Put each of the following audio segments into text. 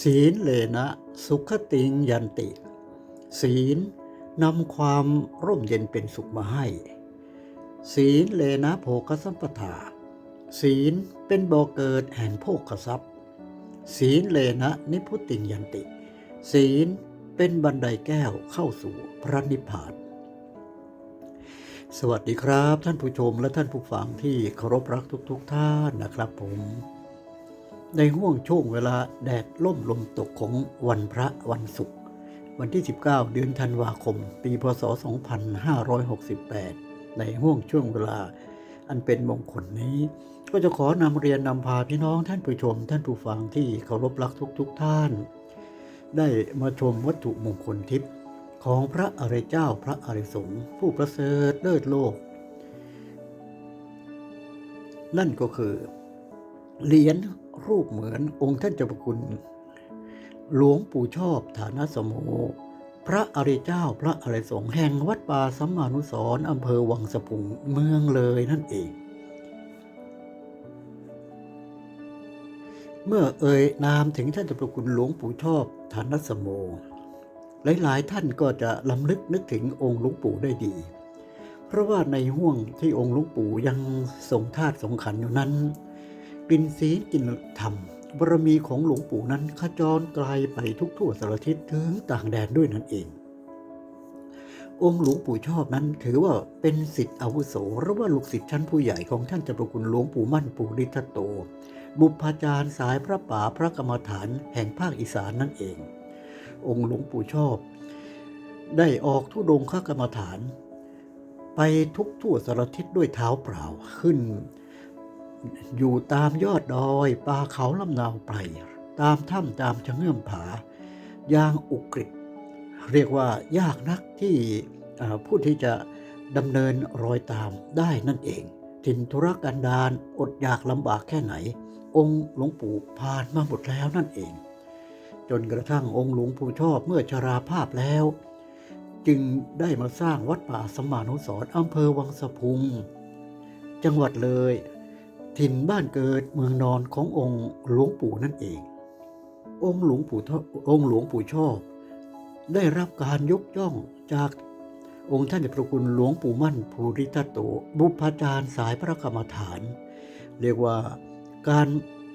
ศีลเลนะสุขติงยันติ ศีลนำความร่มเย็นเป็นสุขมาให้ ศีลเลนะโภคสัมปทา ศีลเป็นบ่อเกิดแห่งโภคทรัพย์ ศีลเลนะนิพุติงยันติ ศีลเป็นบันไดแก้วเข้าสู่พระนิพพานสวัสดีครับ ท่านผู้ชมและท่านผู้ฟังที่เคารพรักทุก ๆทท่านนะครับผม ในห่วงช่วงเวลาแดดล่มลมตกของวันพระวันศุกร์วันที่ 19 เดือนธันวาคม ปีพศ 2568 ในห่วงช่วงเวลา อันเป็นมงคลนี้ ก็จะขอนำเรียนนำพาพี่น้องท่านผู้ชม ท่านผู้ฟังที่เคารพรักทุกๆทท่าน ได้มาชมวัตถุมงคลทิพย์ของพระอริยเจ้าพระอริสงฆ์ผู้ประเสริฐเลิศโลก นั่นก็คือเหรียญ รูปเหมือนองค์ท่านเจ้าพระคุณ หลวงปู่ชอบฐานะสมโมพระอริเจ้าพระอริสงฆ์แห่งวัดป่าสัมมานุสร์อำเภอวังสะพุงเมืองเลยนั่นเอง เมื่อเอ่ยนามถึงท่านเจ้าพระคุณหลวงปู่ชอบฐานะสมโม หลาย ๆ ท่านก็จะลำลึกนึกถึงองค์หลวงปู่ได้ดี เพราะว่าในห่วงที่องค์หลวงปู่ยังทรงธาตุทรงขันอยู่นั้น กลิ่นศีลกลิ่นธรรมบารมีของหลวงปู่นั้นขจรไกลไปทุกทั่วสารทิศถึงต่างแดนด้วยนั่นเอง องค์หลวงปู่ชอบนั้นถือว่าเป็นสิทธิ์อาวุโสหรือว่าลูกศิษย์ชั้นผู้ใหญ่ของท่านเจ้าประคุณหลวงปู่มั่นปู่ริทัตโต บุพาจารย์สายพระป่าพระกรรมฐานแห่งภาคอีสานนั่นเอง องค์หลวงปู่ชอบ ได้ออกทุดงค้ากรรมฐาน ไปทุกทั่วสารทิศด้วยเท้าเปล่าขึ้น อยู่ตามยอดดอยป่าเขาลำนาวไพรตามถ้ำตามชะเงื่อมผาย่างอุกฤษเรียกว่ายากนักที่ผู้ที่จะดำเนินรอยตามได้นั่นเอง ถิ่นธุรกันดารอดอยากลำบากแค่ไหน องค์หลวงปู่ผ่านมาหมดแล้วนั่นเอง จนกระทั่งองค์หลวงปู่ชอบเมื่อชราภาพแล้ว จึงได้มาสร้างวัดป่าสมานุสร์อำเภอวังสะพุง จังหวัดเลย ถิ่นบ้านเกิดเมืองนอนขององค์หลวงปู่นั่นเอง องค์หลวงปู่องค์หลวงปู่ชอบ ได้รับการยกย่องจากองค์ท่านเจ้าพระคุณหลวงปู่มั่นภูริทัตโต บุพาจารย์สายพระกรรมฐาน เรียกว่าการ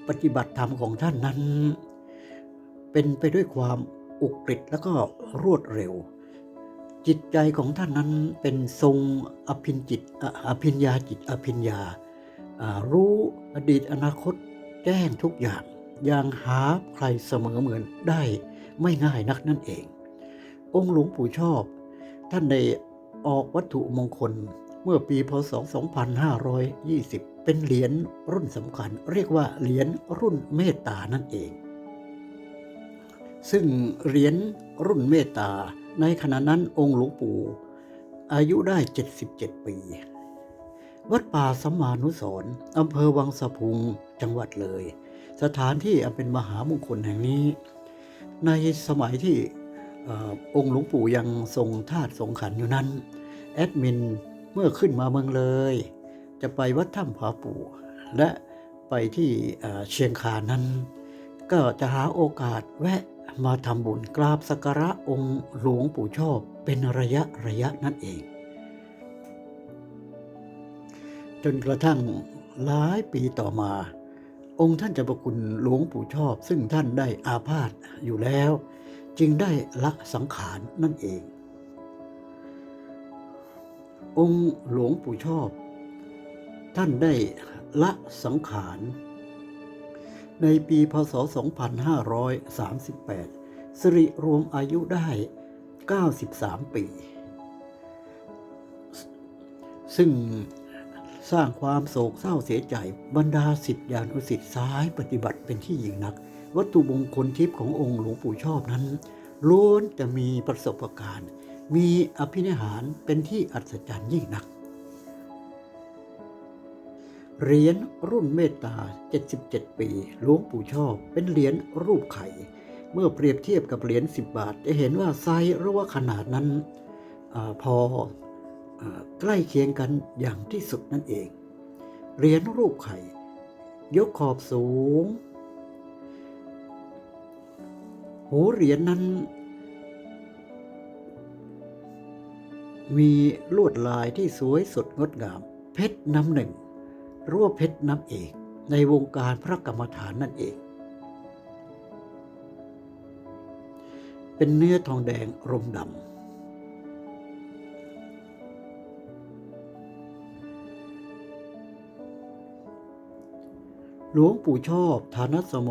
ปฏิบัติธรรมของท่านนั้น เป็นไปด้วยความอุกฤษและก็รวดเร็ว จิตใจของท่านนั้นเป็นทรงอภินจิตอภิญญาจิตอภิญญาอ่า รู้อดีตอนาคตแจ้งทุกอย่าง อย่างหาใครเสมอเหมือนได้ไม่ง่ายนักนั่นเอง องค์หลวงปู่ชอบ ท่านได้ออกวัตถุมงคลเมื่อปีพศ 2520 เป็นเหรียญรุ่นสำคัญ เรียกว่าเหรียญรุ่นเมตตานั่นเอง ซึ่งเหรียญรุ่นเมตตาในขณะนั้นองค์หลวงปู่อายุได้ 77 ปี วัดป่าสัมมานุสรอำเภอวังสะพุงจังหวัดเลย สถานที่อันเป็นมหามงคลแห่งนี้ ในสมัยที่อองค์หลวงปู่ยังทรงธาตุทรงขันอยู่นั้น แอดมินเมื่อขึ้นมาเมืองเลย จะไปวัดถ้ำผาปู่และไปที่เชียงคานนั้น ก็จะหาโอกาสแวะมาทำบุญกราบสักการะองค์หลวงปู่ชอบเป็นระยะระยะนั่นเอง จนกระทั่งหลายปีต่อมา องค์ท่านเจ้าประคุณหลวงปู่ชอบ ซึ่งท่านได้อาพาธอยู่แล้ว จึงได้ละสังขารนั่นเอง องค์หลวงปู่ชอบ ท่านได้ละสังขารในปีพศ 2538 สิริรวมอายุได้ 93 ปี ซึ่ง สร้างความโศกเศร้าเสียใจ บรรดาสิทธิยานุสิทธิ์สายปฏิบัติเป็นที่ยิ่งนัก วัตถุมงคลทิพย์ขององค์หลวงปู่ชอบนั้นล้วนจะมีประสบการณ์ มีอภินิหารเป็นที่อัศจรรย์ยิ่งนักเหรียญรุ่นเมตตา 77 ปีหลวงปู่ชอบเป็นเหรียญรูปไข่ เมื่อเปรียบเทียบกับเหรียญ10 บาท จะเห็นว่าไซส์หรือว่าขนาดนั้นอพอ ใกล้เคียงกันอย่างที่สุดนั่นเอง เหรียญรูปไข่ ยกขอบสูง หูเหรียญนั้น มีลวดลายที่สวยสดงดงาม เพชรน้ำหนึ่งหรือว่าเพชรน้ำเอกในวงการพระกรรมฐานนั่นเอง เป็นเนื้อทองแดงรมดำ หลวงปู่ชอบฐานสโม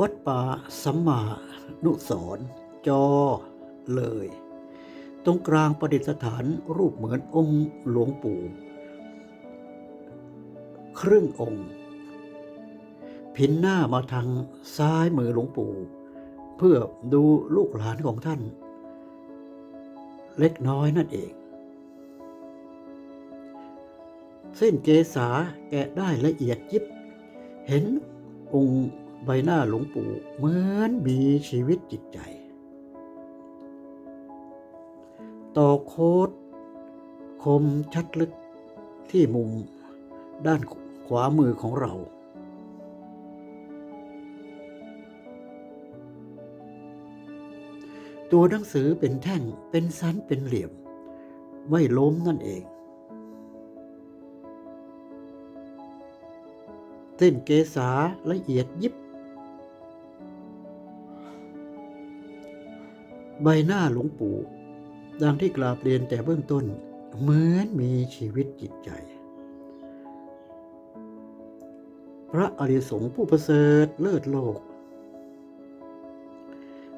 วัดป่าสัมมานุสรจอเลย ตรงกลางประดิษฐานรูปเหมือนองค์หลวงปู่ ครึ่งองค์ พินหน้ามาทางซ้ายมือหลวงปู่ เพื่อดูลูกหลานของท่าน เล็กน้อยนั่นเอง เส้นเกษาแกะได้ละเอียดยิบ เห็นองค์ใบหน้าหลวงปู่เหมือนมีชีวิตจิตใจ ต่อโคดคมชัดลึกที่มุมด้านขวามือของเรา ตัวหนังสือเป็นแท่งเป็นสันเป็นเหลี่ยม ไม่ล้มนั่นเอง ส้นเกษาละเอียดยิบ ใบหน้าหลวงปู่ ดังที่กราบเรียนแต่เบื้องต้น เหมือนมีชีวิตจิตใจ พระอริสงฆ์ผู้ประเสริฐเลิศโลก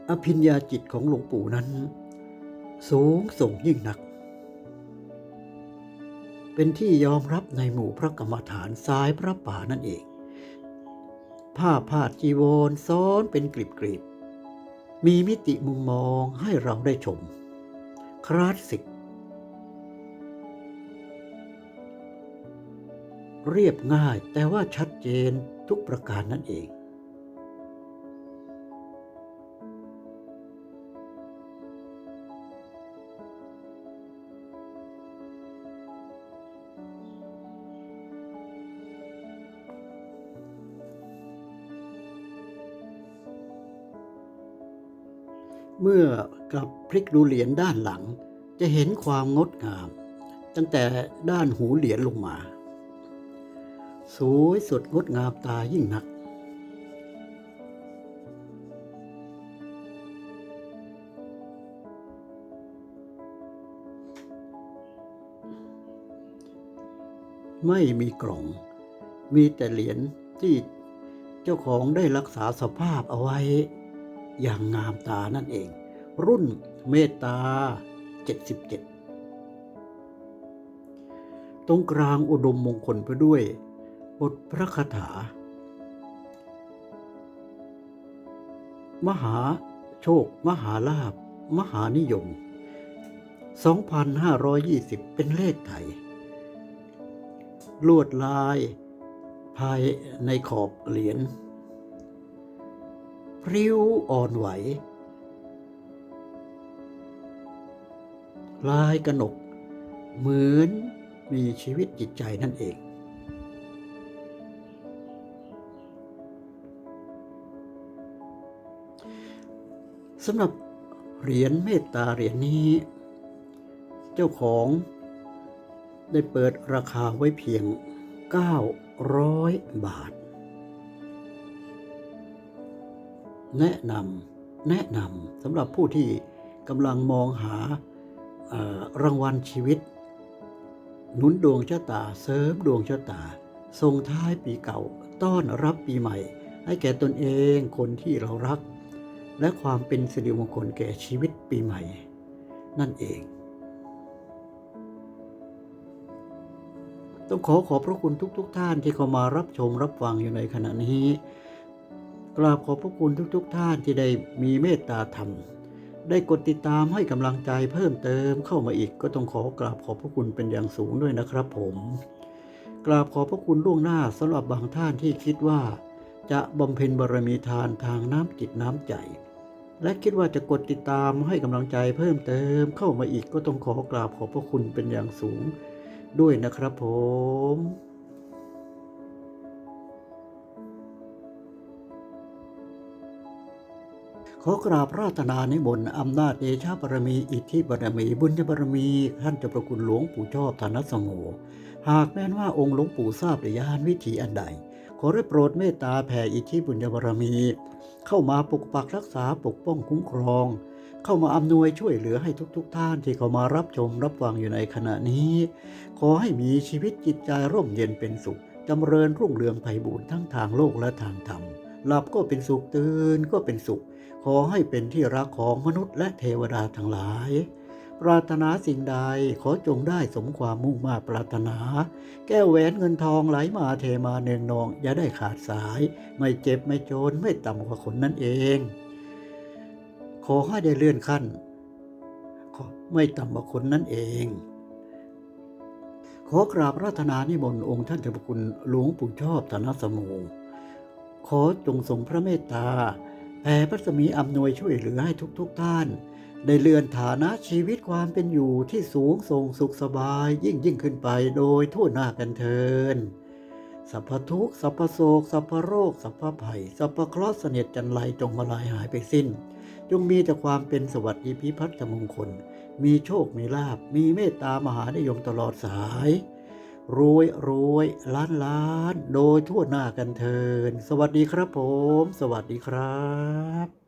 อภิญญาจิตของหลวงปู่นั้น สูงส่งยิ่งนักเป็นที่ยอมรับในหมู่พระกรรมฐานสายพระป่านั่นเอง ผ้าพาดจีวรซ้อนเป็นกรีบกลีบๆ มีมิติมุมมองให้เราได้ชม คลาสสิก เรียบง่ายแต่ว่าชัดเจนทุกประการนั่นเอง เมื่อกลับพลิกดูเหรียญด้านหลัง จะเห็นความงดงาม ตั้งแต่ด้านหูเหรียญลงมา สวยสดงดงามตายิ่งนัก ไม่มีกล่อง มีแต่เหรียญที่เจ้าของได้รักษาสภาพเอาไว้ อย่างงามตานั่นเอง รุ่นเมตตา 77 ตรงกลางอุดมมงคลไปด้วย บทพระคาถา มหาโชค มหาลาภมหานิยม 2,520 เป็นเลขไทย ลวดลายภายในขอบเหรียญ พริ้วอ่อนไหวลายกระหนก เหมือนมีชีวิตจิตใจนั่นเอง สำหรับเหรียญเมตตาเหรียญนี้ เจ้าของได้เปิดราคาไว้เพียง 900 บาท แนะนำแนะนำสำหรับผู้ที่กำลังมองหารางวัลชีวิต หนุนดวงชะตาเสริมดวงชะตาส่งท้ายปีเก่าต้อนรับปีใหม่ ให้แก่ตนเองคนที่เรารัก และความเป็นสิริมงคลแก่ชีวิตปีใหม่ นั่นเอง ต้องขอขอบพระคุณทุกๆท่านที่เข้ามารับชมรับฟังอยู่ในขณะนี้ กราบขอบพระคุณทุกๆท่านที่ได้มีเมตตาธรรม ได้กดติดตามให้กำลังใจเพิ่มเติมเข้ามาอีกก็ต้องขอกราบขอบพระคุณเป็นอย่างสูงด้วยนะครับผมกราบขอบพระคุณล่วงหน้าสำหรับบางท่านที่คิดว่า จะบำเพ็ญบารมีทานทางน้ำจิตน้ำใจ และคิดว่าจะกดติดตามให้กำลังใจเพิ่มเติมเข้ามาอีกก็ต้องขอกราบขอบพระคุณเป็นอย่างสูง ด้วยนะครับผม ขอกราบราธนานิมนต์อำนาจเดชะบารมี อิทธิบารมี บุญญบารมี ท่านเจ้าประคุณหลวงปู่ชอบธนสโมหากแม้นว่าองค์หลวงปู่ทราบในยานวิถีอันใด ขอได้โปรดเมตตาแผ่อิทธิบุญญบารมี เข้ามาปกปักรักษาปกป้องคุ้มครอง เข้ามาอำนวยช่วยเหลือให้ทุกๆทท่านที่เข้ามารับชมรับฟังอยู่ในขณะนี้ ขอให้มีชีวิตจิตใจร่มเย็นเป็นสุขจำเริญรุ่งเรืองไพบูรณ์ทั้งทางโลกและทางธรรม หลับก็เป็นสุขตื่นก็เป็นสุข ขอให้เป็นที่รักของมนุษย์และเทวดาทั้งหลาย ปรารถนาสิ่งใดขอจงได้สมความมุ่งมา่ปรารถนา แก้วแหวนเงินทองไหลมาเทมาเนืองนอง อย่าได้ขาดสาย ไม่เจ็บไม่จนไม่ต่ำกว่าคนนั่นเอง ขอให้ได้เลื่อนขั้นไม่ต่ำกว่าคนนั่นเองขอกราบรัตนานิมนต์องค์ท่านเจ้าพระคุณหลวงปู่ชอบธนสโม ขอจงทรงพระเมตตาแผ่พระสมีอำนวยช่วยเหลือให้ทุกๆทท่าน ได้เลื่อนฐานะชีวิตความเป็นอยู่ที่สูงส่งสุขสบายยิ่งยิ่งขึ้นไปโดยทั่วหน้ากันเทินสัพพทุกสัพพโศกสัพพโรคสัพพภัยสัพพเคราะห์เสนียดจันไรจงมาลายหายไปสิ้น จงมีแต่ความเป็นสวัสดิพิพัฒน์มงคล มีโชคมีลาบมีเมตตามหานิยมตลอดสาย รวยรวยล้านล้าน โดยทั่วหน้ากันเทิน สวัสดีครับผม สวัสดีครับ